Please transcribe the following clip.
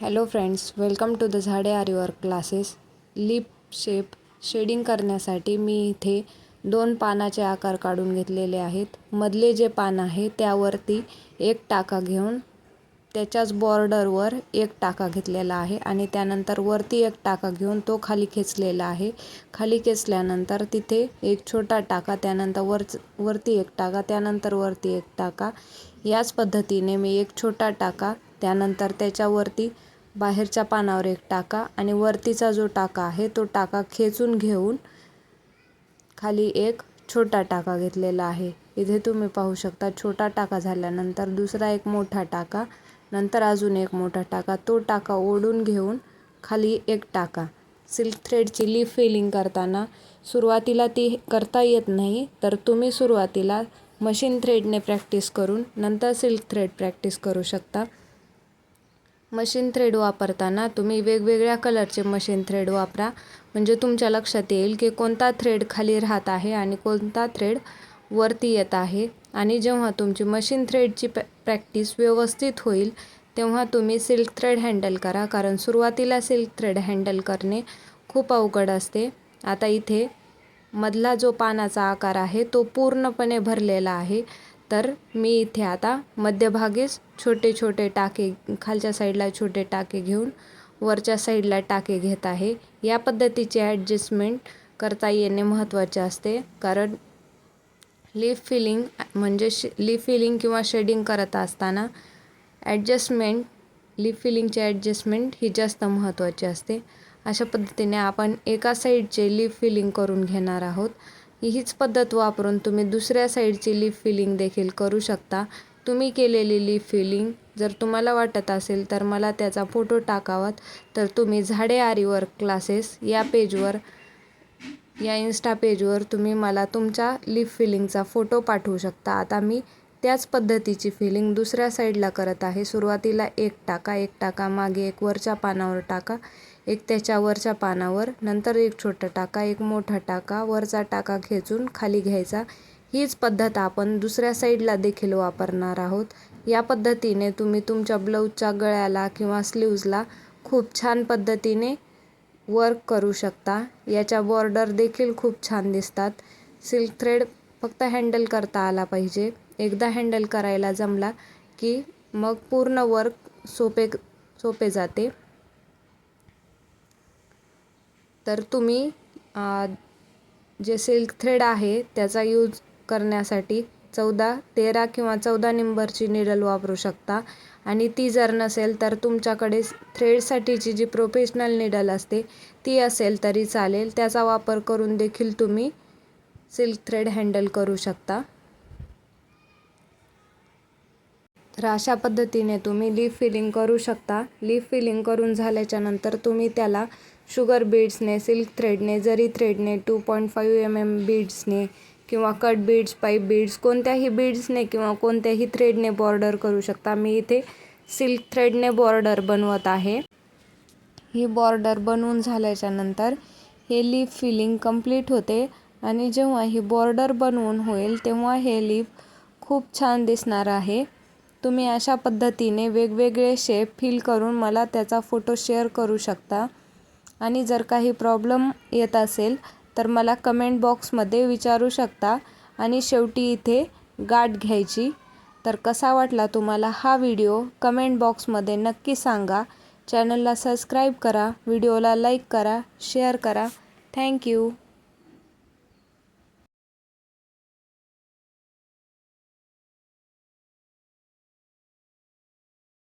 Hello friends welcome to the झाडे are your classes leaf shape shading करण्यासाठी मी इथे दोन पानाचे आकार काढून घेतलेले आहेत. मधले जे पान आहे त्यावरती एक टाका घेऊन त्याच्याच बॉर्डरवर एक टाका घेतलेला आहे आणि त्यानंतर वरती एक टाका घेऊन तो खाली खेचलेला आहे. खाली खेचल्यानंतर तिथे एक छोटा टाका त्यानंतर वरच वरती एक टाका त्यानंतर वरती एक टाका. याच पद्धतीने मी एक छोटा टाका त्यानंतर त्याच्यावरती बाहेरच्या पानावर एक टाका आणि वरतीचा जो टाका आहे तो टाका खेचून घेऊन खाली एक छोटा टाका घेतलेला आहे. इथे तुम्ही पाहू शकता छोटा टाका झाल्यानंतर दुसरा एक मोठा टाका नंतर अजून एक मोठा टाका. तो टाका ओढून घेऊन खाली एक टाका. सिल्क थ्रेडची लीफ फिलिंग करताना सुरुवातीला ती करता येत नाही तर तुम्ही सुरुवातीला मशीन थ्रेडने प्रॅक्टिस करून नंतर सिल्क थ्रेड प्रॅक्टिस करू शकता. मशीन थ्रेड वापरताना तुम्ही वेगवेगळ्या कलरचे मशीन थ्रेड वापरा. म्हणजे तुमच्या लक्षात येईल की कोणता थ्रेड खाली राहत आहे आणि कोणता थ्रेड वरती येत आहे. आणि जेव्हा तुमची मशीन थ्रेडची प्रॅ प्रॅक्टिस व्यवस्थित होईल तेव्हा तुम्ही सिल्क थ्रेड हँडल करा. कारण सुरुवातीला सिल्क थ्रेड हँडल करणे खूप अवघड असते. आता इथे मधला जो पानाचा आकार आहे तो पूर्णपणे भरलेला आहे. तर मी इथे आता मध्यभागीच छोटे छोटे टाके खालच्या साईडला छोटे टाके घेऊन वरच्या साईडला टाके घेत आहे. या पद्धतीचे ॲडजस्टमेंट करता येणे महत्त्वाचे असते. कारण लीफ फिलिंग म्हणजे श लीफ फिलिंग किंवा शेडिंग करत असताना ॲडजस्टमेंट लीफ फिलिंगची ॲडजस्टमेंट ही जास्त महत्त्वाची असते. अशा पद्धतीने आपण एका साईडचे लीफ फिलिंग करून घेणार आहोत. हीच पद्धत वापरून तुम्ही दुसऱ्या साईडची लीफ फिलिंग देखील करू शकता. तुम्ही केलेली लीफ फिलिंग जर तुम्हाला वाटत असेल तर मला त्याचा फोटो टाकावात. तर तुम्ही झाडे आरीवर क्लासेस या पेजवर या इन्स्टा पेजवर तुम्ही मला तुमच्या लीफ फिलिंगचा फोटो पाठवू शकता. आता मी त्याच पद्धतीची फिलिंग दुसऱ्या साईडला करत आहे. सुरुवातीला एक टाका एक टाका मागे एक वरच्या पानावर टाका. एक त्याच्या वरच्या पानावर नंतर एक छोटा टाका एक मोठा टाका वरचा टाका खेचून खाली घ्यायचा. हीच पद्धत आपण दुसऱ्या साईडला देखील वापरणार आहोत. या पद्धतीने तुम्ही तुमच्या ब्लाऊजच्या गळ्याला किंवा स्लीव्जला खूप छान पद्धतीने वर्क करू शकता. याच्या बॉर्डर देखील खूप छान दिसतात. सिल्क थ्रेड फक्त हँडल करता आला पाहिजे. एकदा हँडल करायला जमला की मग पूर्ण वर्क सोपे सोपे जाते. तर तुम्ही जे सिल्क थ्रेड आहे त्याचा यूज करण्यासाठी चौदा तेरा किंवा चौदा नंबरची निडल वापरू शकता. आणि ती जर नसेल तर तुमच्याकडे थ्रेडसाठीची जी प्रोफेशनल निडल असते ती असेल तरी चालेल. त्याचा वापर करून देखील तुम्ही सिल्क थ्रेड हँडल करू शकता. तर अशा पद्धतीने तुम्ही लीफ फिलिंग करू शकता. लीफ फिलिंग करून झाल्याच्यानंतर तुम्ही त्याला शुगर बीड्सने सिल्क थ्रेडने जरी थ्रेडने two point five M M बीड्सने किंवा कट बीड्स पाईप बीड्स कोणत्याही बीड्सने किंवा कोणत्याही थ्रेडने बॉर्डर करू शकता. मी इथे सिल्क थ्रेडने बॉर्डर बनवत आहे. ही बॉर्डर बनवून झाल्याच्यानंतर हे लीफ फिलिंग कंप्लीट होते आणि जेव्हा ही बॉर्डर बनवून होईल तेव्हा हे लीफ खूप छान दिसणार आहे. तुम्ही अशा पद्धतीने वेगवेगळे शेप फिल करून मला त्याचा फोटो शेअर करू शकता. आणि जर काही प्रॉब्लेम येत असेल तर मला कमेंट बॉक्समध्ये विचारू शकता. आणि शेवटी इथे गाठ घ्यायची. तर कसा वाटला तुम्हाला हा व्हिडिओ कमेंट बॉक्समध्ये नक्की सांगा. चॅनलला सबस्क्राईब करा. व्हिडिओला लाईक करा. शेअर करा. थँक्यू